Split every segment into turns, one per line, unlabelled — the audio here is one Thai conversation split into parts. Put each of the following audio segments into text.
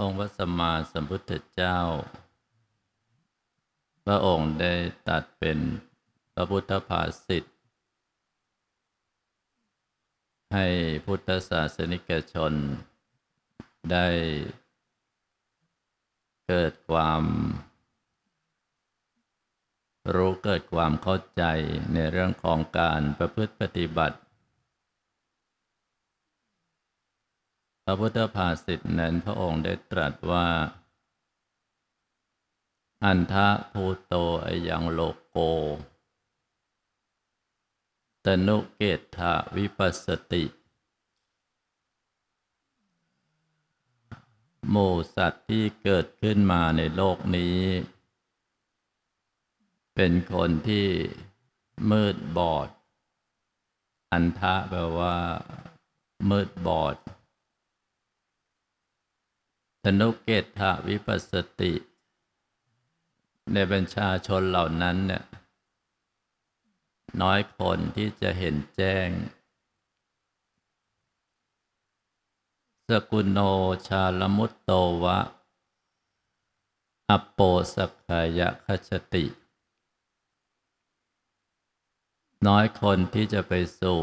องค์พระสัมมาสัมพุทธเจ้า พระองค์ได้ตัดเป็นพระพุทธภาษิตให้พุทธศาสนิกชน ได้เกิดความ รู้เกิดความเข้าใจในเรื่องของการประพฤติปฏิบัติ พระพุทธภาษิตนั้นพระองค์ได้ตรัสว่า อันทะภูโตอยังโลโก ตนุเกตถาวิปัสสติหมู่สัตว์ที่เกิดขึ้นมาในโลกนี้ เป็นคนที่มืดบอด อันทะแปลว่า มืดบอด นุเกตถาวิปัสสติ ในบัญชาชนเหล่านั้นเนี่ยน้อยคนที่จะเห็นแจ้ง สกุโนชาลมุตโตวะอปโปสกขายะคชติ น้อยคนที่จะไปสู่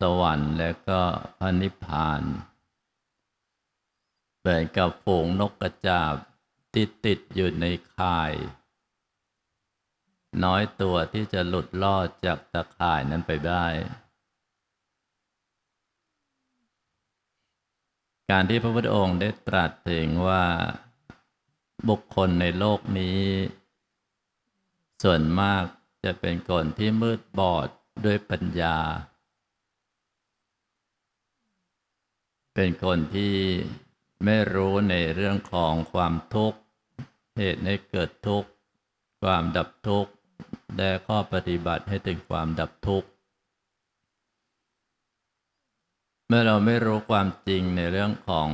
สวรรค์และก็พระนิพพาน มือนกับฝูงนกกระจาบติดติดอยู่ในข่าย น้อยตัวที่จะหลุดลอดจากตะข่ายนั้นไปได้ การที่พระพุทธองค์ได้ตรัสถึงว่าบุคคลในโลกนี้ ส่วนมากจะเป็นคนที่มืดบอดด้วยปัญญา เป็นคนที่ ไม่รู้ในเรื่องของความทุกข์ เหตุให้เกิดทุกข์ ความดับทุกข์ และข้อปฏิบัติให้ถึงความดับทุกข์ เมื่อเราไม่รู้ความจริงในเรื่องของ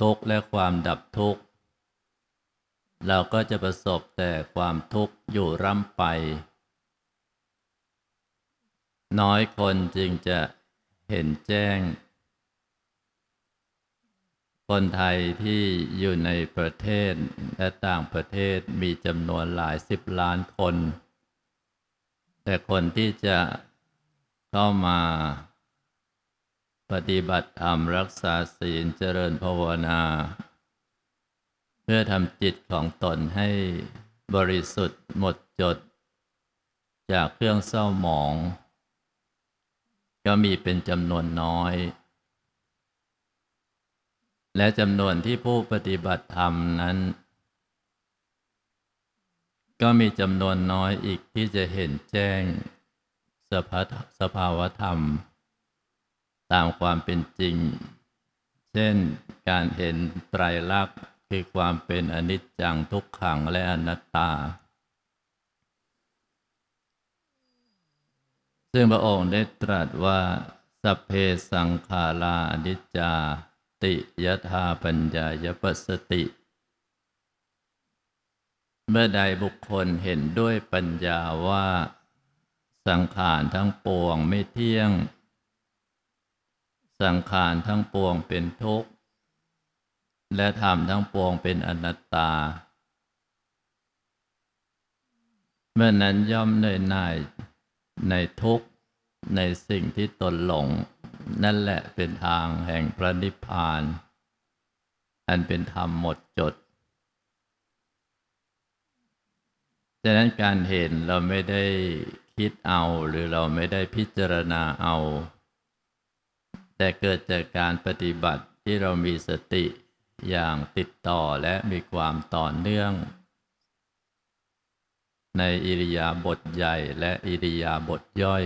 ทุกข์และความดับทุกข์ เราก็จะประสบแต่ความทุกข์อยู่ร่ำไป น้อยคนจึงจะเห็นแจ้ง คนไทยที่อยู่ในประเทศและต่างประเทศมีจำนวนหลายสิบล้านคน แต่คนที่จะเข้ามาปฏิบัติธรรมรักษาศีลเจริญภาวนา เพื่อทำจิตของตนให้บริสุทธิ์หมดจด จากเครื่องเศร้าหมอง ก็มีเป็นจำนวนน้อย และจำนวนที่ผู้ปฏิบัติธรรมนั้น ก็มีจำนวนน้อยอีกที่จะเห็นแจ้งสภาสภาวธรรม ตามความเป็นจริง เช่นการเห็นไตรลักษณ์คือความเป็นอนิจจังทุกขังและอนัตตา ซึ่งพระองค์ได้ตรัสว่า สัพเพสังขาราอนิจจา ติยถาปัญญายปสติ เมื่อใดบุคคลเห็นด้วยปัญญาว่า สังขารทั้งปวงไม่เที่ยง สังขารทั้งปวงเป็นทุกข์ และธรรมทั้งปวงเป็นอนัตตา เมื่อนั้นย่อมเนยนายในทุกข์ ในสิ่งที่ตนหลง นั่นแหละเป็นทางแห่งพระนิพพาน อันเป็นธรรมหมดจดฉะนั้นการเห็นเราไม่ได้คิดเอาหรือเราไม่ได้พิจารณาเอา แต่เกิดจากการปฏิบัติที่เรามีสติอย่างติดต่อและมีความต่อเนื่อง ในอิริยาบถใหญ่และอิริยาบถย่อย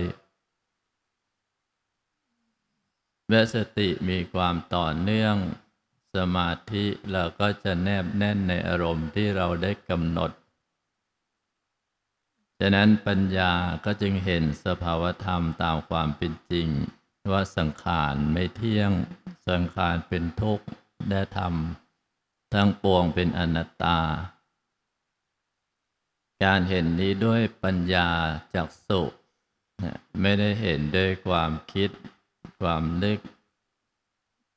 เมื่อสติมีความต่อเนื่องสมาธิเราก็จะแนบแน่นในอารมณ์ที่เราได้กำหนด ฉะนั้นปัญญาก็จึงเห็นสภาวธรรมตามความเป็นจริง ว่าสังขารไม่เที่ยง สังขารเป็นทุกข์และธรรม ทั้งปวงเป็นอนัตตา การเห็นนี้ด้วยปัญญาจากสุ ไม่ได้เห็นด้วยความคิด ความนึก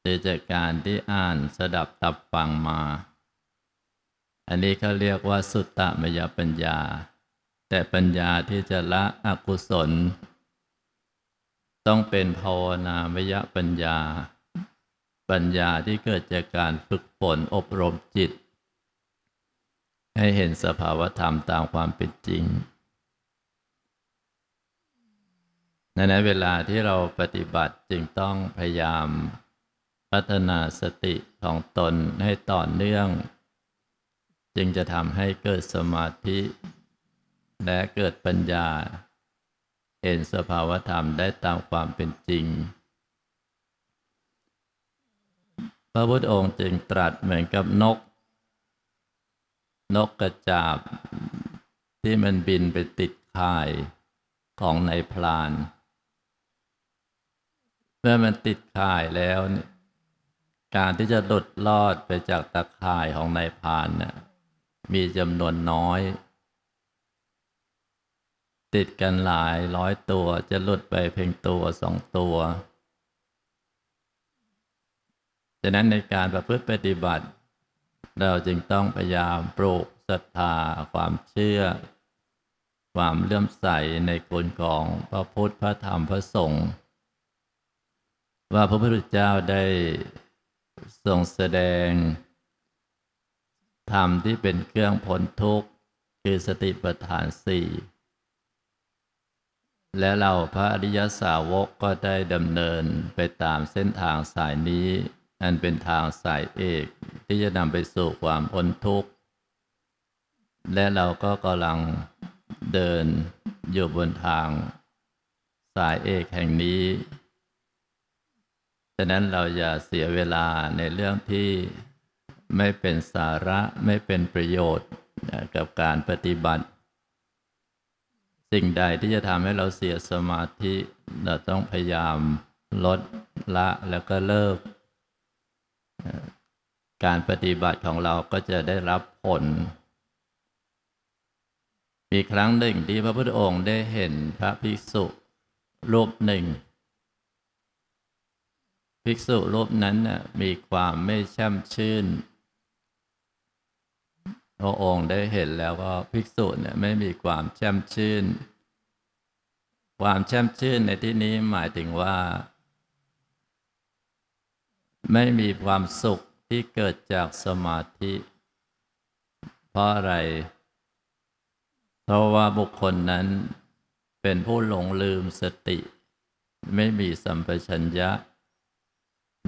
หรือจากการที่อ่านสดับตับฟังมา อันนี้เขาเรียกว่าสุตตมยปัญญา แต่ปัญญาที่จะละอกุศล ต้องเป็นภาวนามยปัญญา ปัญญาที่เกิดจากการฝึกฝนอบรมจิต ให้เห็นสภาวธรรมตามความเป็นจริง ในนั้นเวลาที่เราปฏิบัติจึงต้องพยายามพัฒนาสติของตนให้ต่อเนื่อง จึงจะทำให้เกิดสมาธิ และเกิดปัญญา เห็นสภาวธรรมได้ตามความเป็นจริง พระพุทธองค์จึงตรัสเหมือนกับนก นกกระจาบที่มันบินไปติดข่ายของนายพลาน เมื่อมันติดข่ายแล้วการที่จะหลุดลอดไปจากตะข่ายของนายพานนี่ยมีจำนวนน้อย ติดกันหลายร้อยตัวจะหลุดไปเพียงตัวสองตัวดังนั้นในการประพฤติปฏิบัติ เราจึงต้องพยายามปลูกศรัทธาความเชื่อ ความเลื่อมใสในคุณของพระพุทธพระธรรมพระสงฆ์ ว่าพระพุทธเจ้าได้ทรงแสดง ธรรมที่เป็นเครื่องพ้นทุกข์ คือสติปัฏฐานสี่และเราพระอริยสาวกก็ได้ดำเนินไปตามเส้นทางสายนี้ อันเป็นทางสายเอกที่จะนำไปสู่ความพ้นทุกข์ และเราก็กำลังเดินอยู่บนทางสายเอกแห่งนี้ ฉะนั้นเราอย่าเสียเวลาในเรื่องที่ไม่เป็นสาระไม่เป็นประโยชน์กับการปฏิบัติ สิ่งใดที่จะทำให้เราเสียสมาธิเราต้องพยายามลดละแล้วก็เลิก การปฏิบัติของเราก็จะได้รับผล มีครั้งหนึ่งที่พระพุทธองค์ได้เห็นพระภิกษุรูปหนึ่ง ภิกษุรูปนั้นน่ะมีความไม่แช่มชื่นพระองค์ได้เห็นแล้วว่าภิกษุเนี่ยไม่มีความแช่มชื่น ความแช่มชื่นในที่นี้หมายถึงว่า ไม่มีความสุขที่เกิดจากสมาธิ เพราะอะไร เพราะว่าบุคคลนั้นเป็นผู้หลงลืมสติ ไม่มีสัมปชัญญะ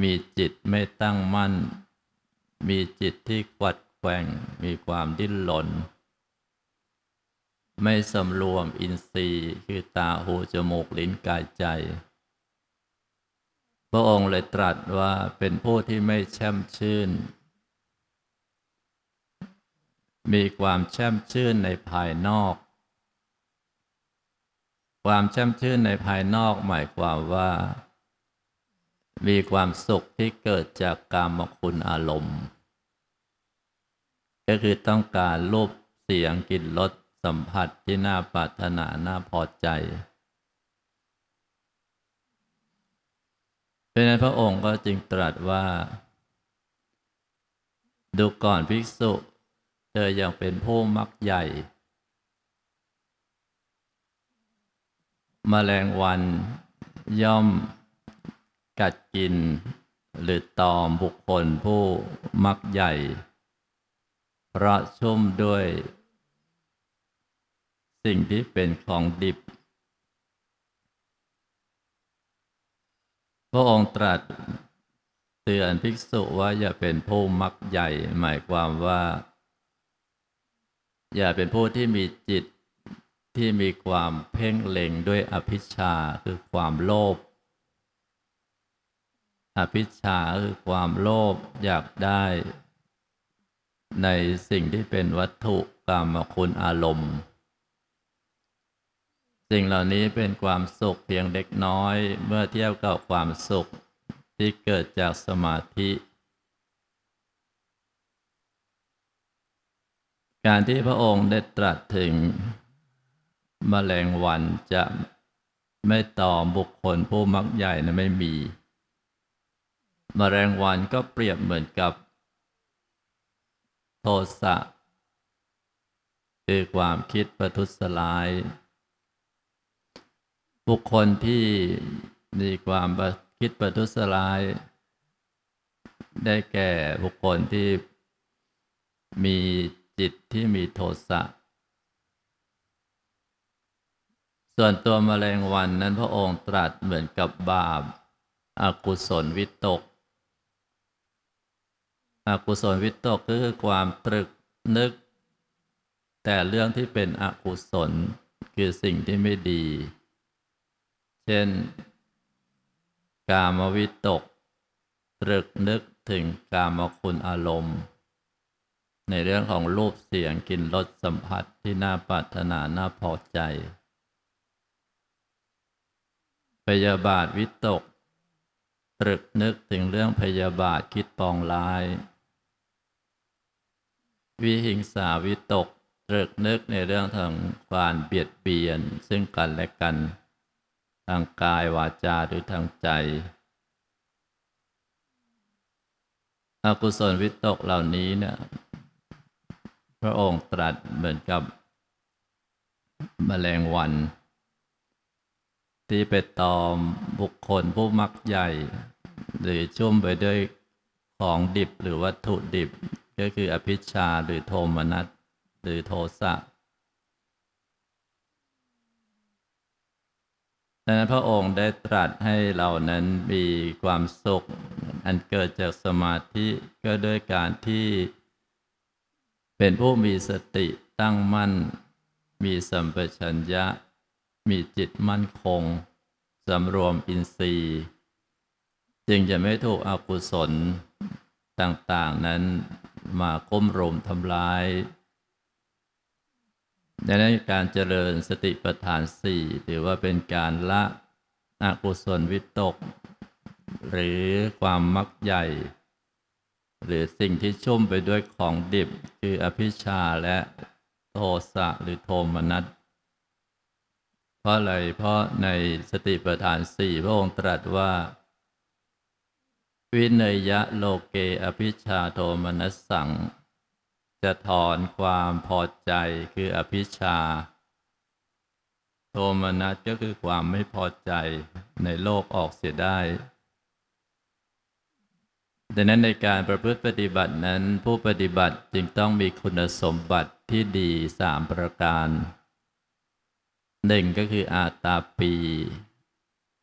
มีจิตไม่ตั้งมั่น มีจิตที่กวัดแกว่ง มีความดิ้นหลนไม่สำรวมอินทรีย์คือตาหูจมูกลิ้นกายใจ พระองค์เลยตรัสว่าเป็นผู้ที่ไม่แช่มชื่น มีความแช่มชื่นในภายนอก ความแช่มชื่นในภายนอกหมายความว่า มีความสุขที่เกิดจากกามคุณอารมณ์ ก็คือต้องการรูปเสียงกลิ่นรสสัมผัสที่น่าปรารถนาน่าพอใจเพราะนั้นพระองค์ก็จึงตรัสว่า ดูก่อนภิกษุ เธอยังเป็นผู้มักใหญ่มแมลงวันย่อม กัดกิน หรือตอมบุคคลผู้มักใหญ่ เพราะชุ่มด้วย สิ่งที่เป็นของดิบ พระองค์ตรัสเตือนภิกษุว่าอย่าเป็นผู้มักใหญ่ หมายความว่า อย่าเป็นผู้ที่มีจิตที่มีความเพ่งเล็งด้วยอภิชาคือความโลภ อภิชาคือความโลภอยากได้ ในสิ่งที่เป็นวัตถุกรรมคุณอารมณ์ สิ่งเหล่านี้เป็นความสุขเพียงเล็กน้อย เมื่อเทียบกับความสุขที่เกิดจากสมาธิ การที่พระองค์ได้ตรัสถึงมแมลงวันจะไม่ต่อบุคคลผู้มักใหญ่นะไม่มี มแมลงวันก็เปรียบเหมือนกับ โทสะคือความคิดประทุษร้าย บุคคลที่มีความคิดประทุษร้าย ได้แก่บุคคลที่มีจิตที่มีโทสะส่วนตัวมแมลงวันนั้นพระองค์ตรัสเหมือนกับบาปอากุศลวิตก อกุศลวิตกก็คือความตรึกนึก แต่เรื่องที่เป็นอกุศลคือสิ่งที่ไม่ดี เช่น กามวิตก ตรึกนึกถึงกามคุณอารมณ์ ในเรื่องของรูปเสียงกลิ่นรสสัมผัสที่น่าปรารถนาน่าพอใจ พยาบาทวิตก ตรึกนึกถึงเรื่องพยาบาทคิดปองร้าย วิหิงสาวิตกตรึกนึกในเรื่องทางการเบียดเบียน ซึ่งกันและกัน ทางกายวาจาหรือทางใจ อกุศลวิตกเหล่านี้เนี่ยพระองค์ตรัสเหมือนกับมแมลงวัน ที่ไปตอมบุคคลผู้มักใหญ่ หรือชุ่มไปด้วยของดิบหรือวัตถุดิบ ก็คืออภิชาหรือโทมนัสหรือโทสะดังนั้นพระองค์ได้ตรัสให้เรานั้นมีความสุข อันเกิดจากสมาธิก็ด้วยการที่เป็นผู้มีสติตั้งมั่น มีสัมปชัญญะ มีจิตมั่นคงสำรวมอินทรีย์ จึงจะไม่ถูกอกุศลต่างๆนั้น มาก้มรมทำร้ายดังนั้นการเจริญสติปัฏฐานสี่ถือว่าเป็นการละอกุศลวิตก หรือความมักใหญ่ หรือสิ่งที่ชุ่มไปด้วยของดิบคืออภิชาและโทสะหรือโทมนัสเพราะอะไรเพราะในสติปัฏฐานสี่พระองค์ตรัสว่า วินัยะโลเกอภิชาโทมนัสสัง จะถอนความพอใจคืออภิชา โทมนัสก็คือความไม่พอใจในโลกออกเสียได้ดังนั้นในการประพฤติปฏิบัตินั้นผู้ปฏิบัติจึงต้องมีคุณสมบัติที่ดีสามประการหนึ่งก็คืออาตาปี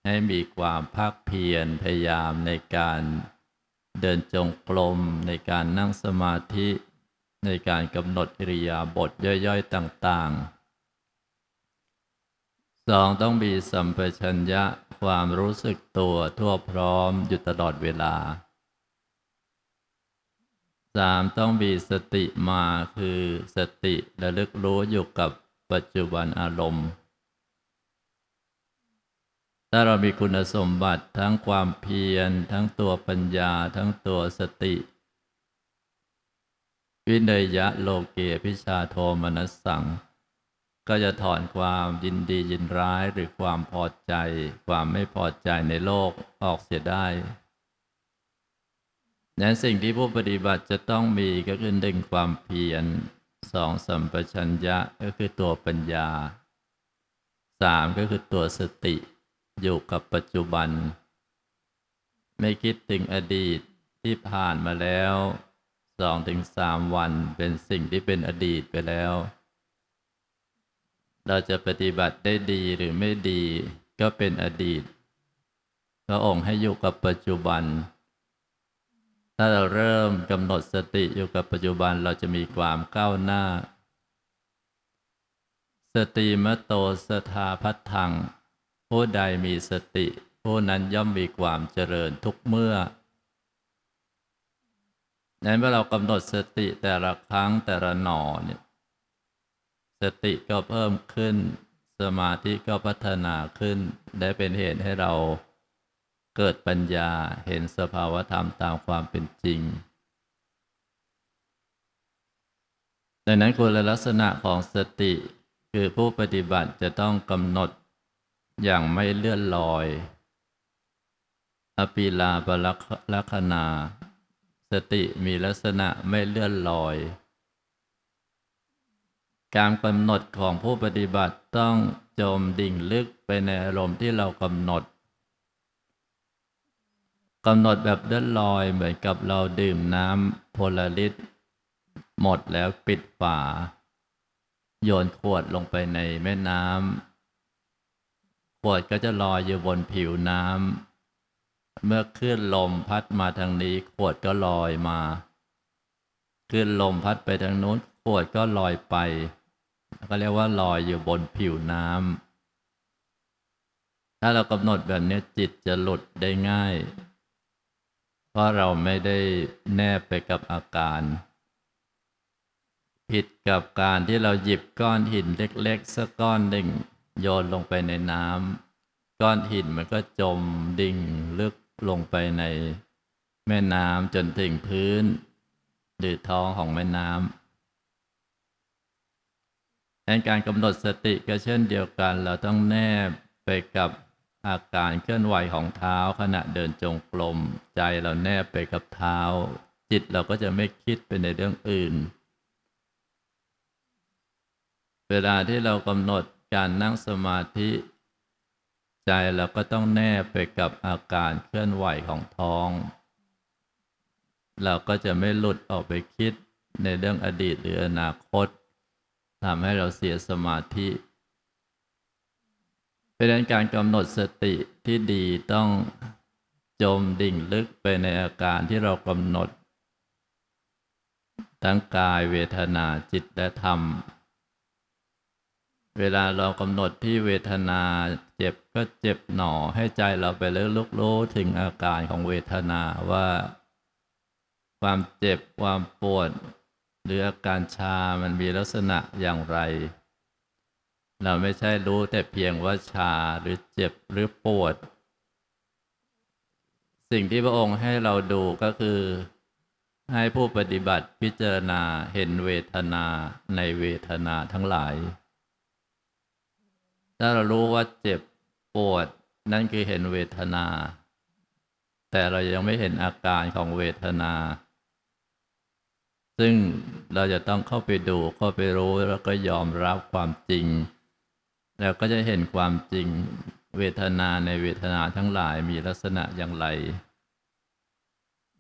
ให้มีความภาคเพียรพยายามในการเดินจงกรมในการนั่งสมาธิในการกำหนดอิริยาบถย่อยๆต่างๆสองต้องมีสัมปชัญญะความรู้สึกตัวทั่วพร้อมอยู่ตลอดเวลาสามต้องมีสติมาคือสติระลึกรู้อยู่กับปัจจุบันอารมณ์ ถ้าเรามีคุณสมบัติทั้งความเพียร ทั้งตัวปัญญา ทั้งตัวสติ วินัยะโลเกพิชาโทมนัสสัง ก็จะถอนความยินดียินร้ายหรือความพอใจ ความไม่พอใจในโลกออกเสียได้นั้นสิ่งที่ผู้ปฏิบัติจะต้องมีก็คือหนึ่งความเพียรสองสัมปชัญญะก็คือตัวปัญญาสามก็คือตัวสติ อยู่กับปัจจุบัน ไม่คิดถึงอดีตที่ผ่านมาแล้วสองถึงสามวันเป็นสิ่งที่เป็นอดีตไปแล้ว เราจะปฏิบัติได้ดีหรือไม่ดีก็เป็นอดีตพระองค์ให้อยู่กับปัจจุบัน ถ้าเราเริ่มกำหนดสติอยู่กับปัจจุบันเราจะมีความก้าวหน้า สติมโตสถาพัทธัง ผู้ใดมีสติ ผู้นั้นย่อมมีความเจริญทุกเมื่อนั้นเมื่อเรากำหนดสติแต่ละครั้งแต่ละหนอเนี่ยสติก็เพิ่มขึ้น สมาธิก็พัฒนาขึ้น ได้เป็นเหตุให้เราเกิดปัญญาเห็นสภาวธรรมตามความเป็นจริงดังนั้นคุณลักษณะของสติคือผู้ปฏิบัติจะต้องกำหนด อย่างไม่เลื่อนลอย อปิลาปลักษณาสติมีลักษณะไม่เลื่อนลอย การกำหนดของผู้ปฏิบัติต้องจมดิ่งลึกไปในอารมณ์ที่เรากำหนดกำหนดแบบเลื่อนลอยเหมือนกับเราดื่มน้ำโพลาริสหมดแล้วปิดฝา โยนขวดลงไปในแม่น้ำ ขวดก็จะลอยอยู่บนผิวน้ำเมื่อคลื่นลมพัดมาทางนี้ขวดก็ลอยมาคลื่นลมพัดไปทางนู้นขวดก็ลอยไปก็เรียกว่าลอยอยู่บนผิวน้ำถ้าเรากำหนดแบบนี้จิตจะหลุดได้ง่าย เพราะเราไม่ได้แนบไปกับอาการ ผิดกับการที่เราหยิบก้อนหินเล็กๆสักก้อนหนึ่ง โยนลงไปในน้ำก้อนหินมันก็จมดิ่งลึกลงไปในแม่น้ำจนถึงพื้น หรือท้องของแม่น้ำในการกำหนดสติก็เช่นเดียวกัน เราต้องแนบไปกับอาการเคลื่อนไหวของเท้าขณะเดินจงกรมใจเราแนบไปกับเท้า จิตเราก็จะไม่คิดไปในเรื่องอื่น เวลาที่เรากำหนด การนั่งสมาธิ ใจเราก็ต้องแนบไปกับอาการเคลื่อนไหวของท้อง เราก็จะไม่หลุดออกไปคิดในเรื่องอดีตหรืออนาคตทำให้เราเสียสมาธิเพราะนั้นการกำหนดสติที่ดีต้องจมดิ่งลึกไปในอาการที่เรากำหนด ทั้งกายเวทนาจิตและธรรม เวลาเรากำหนดที่เวทนาเจ็บก็เจ็บหนอให้ใจเราไปเลือกรู้ถึงอาการของเวทนาว่า ความเจ็บความปวด หรืออาการชามันมีลักษณะอย่างไร เราไม่ใช่รู้แต่เพียงว่าชาหรือเจ็บหรือปวด สิ่งที่พระองค์ให้เราดูก็คือ ให้ผู้ปฏิบัติพิจารณาเห็นเวทนาในเวทนาทั้งหลาย ถ้าเรารู้ว่าเจ็บปวด นั่นคือเห็นเวทนา แต่เรายังไม่เห็นอาการของเวทนา ซึ่งเราจะต้องเข้าไปดูเข้าไปรู้แล้วก็ยอมรับความจริง แล้วก็จะเห็นความจริงเวทนาในเวทนาทั้งหลายมีลักษณะอย่างไร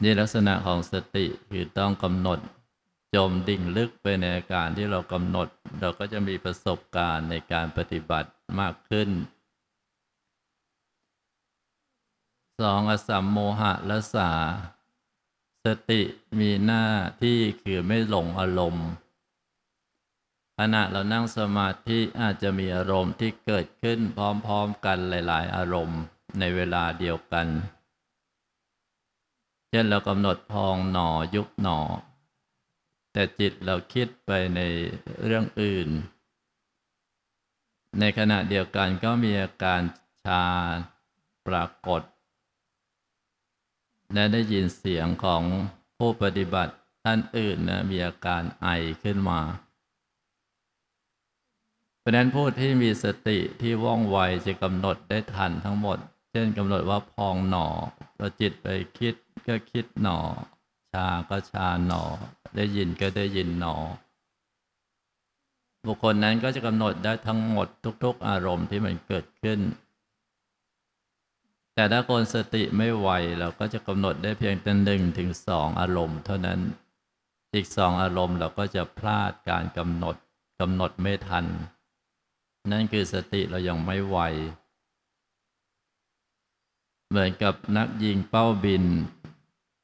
นี่ลักษณะของสติคือต้องกำหนดจมดิ่งลึกไปในอาการที่เรากำหนด เราก็จะมีประสบการณ์ในการปฏิบัติ มากขึ้นสองอสัมโมหะละสา สติมีหน้าที่คือไม่หลงอารมณ์ขณะเรานั่งสมาธิอาจจะมีอารมณ์ที่เกิดขึ้นพร้อมๆกันหลายๆ อารมณ์ในเวลาเดียวกัน เช่นเรากำหนดพองหนอยุบหนอ แต่จิตเราคิดไปในเรื่องอื่น ในขณะเดียวกันก็มีอาการชาปรากฏ และได้ยินเสียงของผู้ปฏิบัติท่านอื่นนะมีอาการไอขึ้นมา เพราะนั้นผู้ที่มีสติที่ว่องไวจะกำหนดได้ทันทั้งหมด เช่นกำหนดว่าพองหนอเราจิตไปคิดก็คิดหนอ ชาก็ชาหนอ ได้ยินก็ได้ยินหนอ บุคคลนั้นก็จะกำหนดได้ทั้งหมดทุก ๆ อารมณ์ที่มันเกิดขึ้น แต่ถ้าคนสติไม่ไวเราก็จะกำหนดได้เพียงแต่หนึ่งถึงสองอารมณ์ เท่านั้น อีกสองอารมณ์เราก็จะพลาดการกำหนดกำหนดไม่ทัน นั่นคือสติเรายังไม่ไว เหมือนกับนักยิงเป้าบิน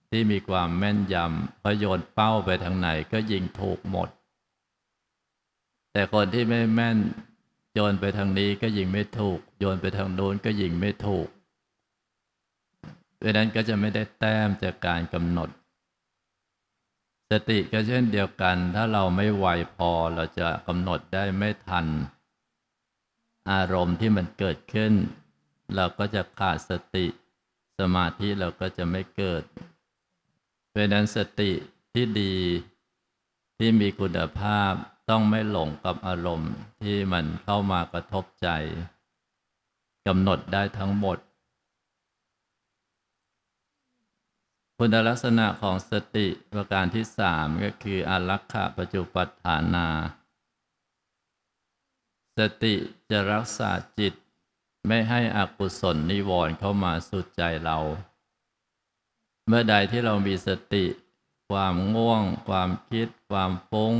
ที่มีความแม่นยำพอโยนเป้าไปทางไหนก็ยิงถูกหมด แต่คนที่ไม่แม่นโยนไปทางนี้ก็ยิงไม่ถูก โยนไปทางโน้นก็ยิงไม่ถูกเพราะนั้นก็จะไม่ได้แต้มจากการกำหนด สติก็เช่นเดียวกัน ถ้าเราไม่ไวพอเราจะกำหนดได้ไม่ทัน อารมณ์ที่มันเกิดขึ้น เราก็จะขาดสติสมาธิเราก็จะไม่เกิดเพราะนั้นสติที่ดีที่มีคุณภาพ ต้องไม่หลงกับอารมณ์ที่มันเข้ามากระทบใจกำหนดได้ทั้งหมด คุณลักษณะของสติประการที่สามก็คืออารักขะปัจจุปัฏฐานา สติจะรักษาจิต ไม่ให้อกุศลนิวรณ์เข้ามาสู่ใจเรา เมื่อใดที่เรามีสติ ความง่วง ความคิด ความฟุ้ง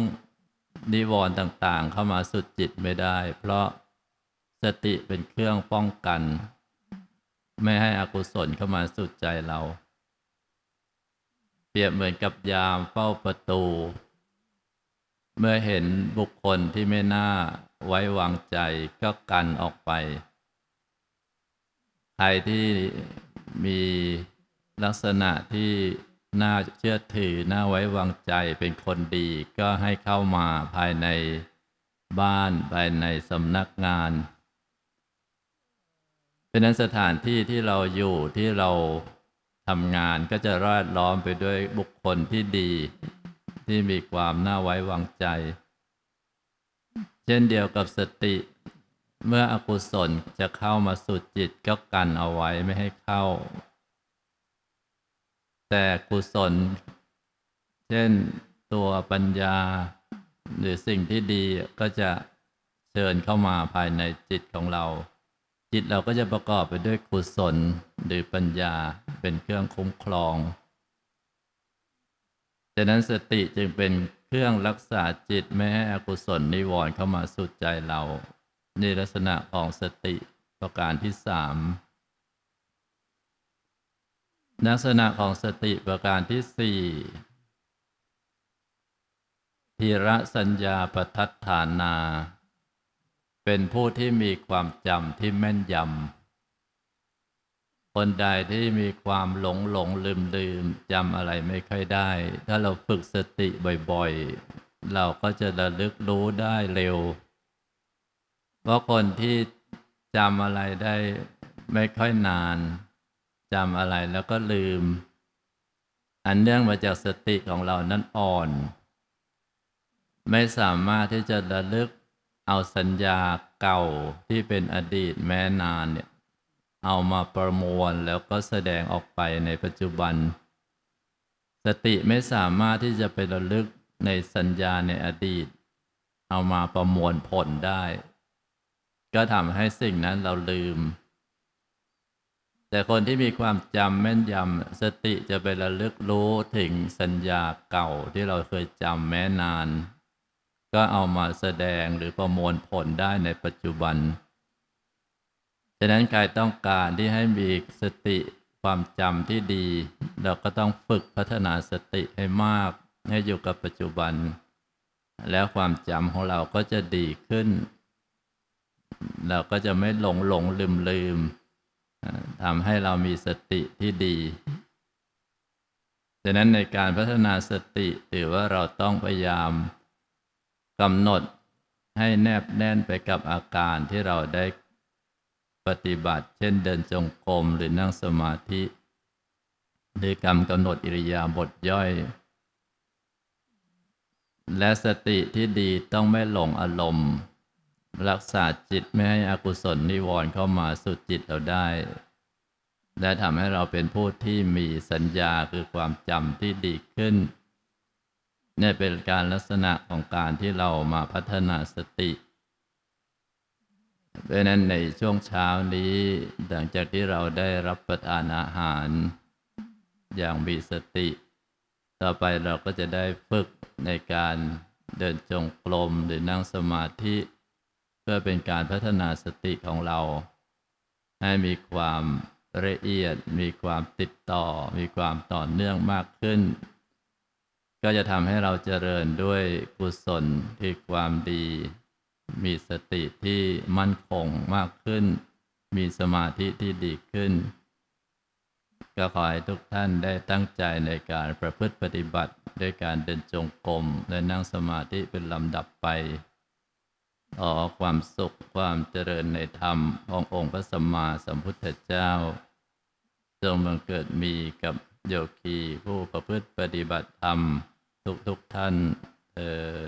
นิวรณ์ต่างๆ เข้ามาสุดจิตไม่ได้ เพราะสติเป็นเครื่องป้องกัน ไม่ให้อกุศลเข้ามาสุดใจเรา เปรียบเหมือนกับยามเฝ้าประตู เมื่อเห็นบุคคลที่ไม่น่าไว้วางใจก็กันออกไป ใครที่มีลักษณะที่ น่าเชื่อถือน่าไว้วางใจเป็นคนดี ก็ให้เข้ามาภายในบ้านภายในสำนักงาน เป็นนั้นสถานที่ที่เราอยู่ที่เราทำงานก็จะรอดล้อมไปด้วยบุคคลที่ดี ที่มีความน่าไว้วางใจ เช่นเดียวกับสติ เมื่ออกุศลจะเข้ามาสู่จิตก็กันเอาไว้ไม่ให้เข้า แต่กุศล เช่นตัวปัญญา หรือสิ่งที่ดีก็จะเชิญเข้ามาภายในจิตของเรา จิตเราก็จะประกอบไปด้วยกุศลหรือปัญญาเป็นเครื่องคุ้มครองดังนั้นสติจึงเป็นเครื่องรักษาจิตไม่ให้อกุศลนิวรณ์เข้ามาสุดใจเรานี่ลักษณะของสติประการที่สาม ลักษณะของสติประการที่สี่ทีระสัญญาปทัฏฐานา เป็นผู้ที่มีความจำที่แม่นยำ คนใดที่มีความหลงหลงลืมลืมจำอะไรไม่ค่อยได้ ถ้าเราฝึกสติบ่อยๆ เราก็จะระลึกรู้ได้เร็ว เพราะคนที่จำอะไรได้ไม่ค่อยนาน จำอะไรแล้วก็ลืม อันเนื่องมาจากสติของเรานั้นอ่อน ไม่สามารถที่จะระลึกเอาสัญญาเก่าที่เป็นอดีตแม้นานเนี่ย เอามาประมวลแล้วก็แสดงออกไปในปัจจุบัน สติไม่สามารถที่จะไประลึกในสัญญาในอดีต เอามาประมวลผลได้ ก็ทำให้สิ่งนั้นเราลืม แต่คนที่มีความจำแม่นยำสติจะไประลึกรู้ถึงสัญญาเก่าที่เราเคยจำแม้นาน ก็เอามาแสดงหรือประมวลผลได้ในปัจจุบัน ฉะนั้นใครต้องการที่ให้มีสติความจำที่ดี เราก็ต้องฝึกพัฒนาสติให้มากให้อยู่กับปัจจุบัน แล้วความจำของเราก็จะดีขึ้น เราก็จะไม่หลงหลงลืมลืม ทำให้เรามีสติที่ดีฉะนั้นในการพัฒนาสติถือว่าเราต้องพยายามกำหนดให้แนบแน่นไปกับอาการที่เราได้ปฏิบัติ เช่นเดินจงกรมหรือนั่งสมาธิหรือกรรมกำหนดอิริยาบถย่อย และสติที่ดีต้องไม่หลงอารมณ์ รักษาจิตไม่ให้อกุศลนิวรณ์เข้ามาสู่จิตเราได้ และทำให้เราเป็นผู้ที่มีสัญญาคือความจำที่ดีขึ้นนี่เป็นการลักษณะของการที่เรามาพัฒนาสติเพราะนั้นในช่วงเช้านี้หลังจากที่เราได้รับประทานอาหารอย่างมีสติ ต่อไปเราก็จะได้ฝึกในการเดินจงกรมหรือนั่งสมาธิ พื่อเป็นการพัฒนาสติของเรา ให้มีความละเอียด มีความติดต่อ มีความต่อเนื่องมากขึ้น ก็จะทำให้เราเจริญด้วยกุศลที่ความดี มีสติที่มั่นคงมากขึ้น มีสมาธิที่ดีขึ้น ก็ขอให้ทุกท่านได้ตั้งใจในการประพฤติปฏิบัติด้วยการเดินจงกรมและนั่งสมาธิเป็นลำดับไป ขอความสุขความเจริญในธรรมขององค์พระสัมมาสัมพุทธเจ้า จงบังเกิดมีกับโยคีผู้ประพฤติปฏิบัติธรรม ทุกทุกท่านเออ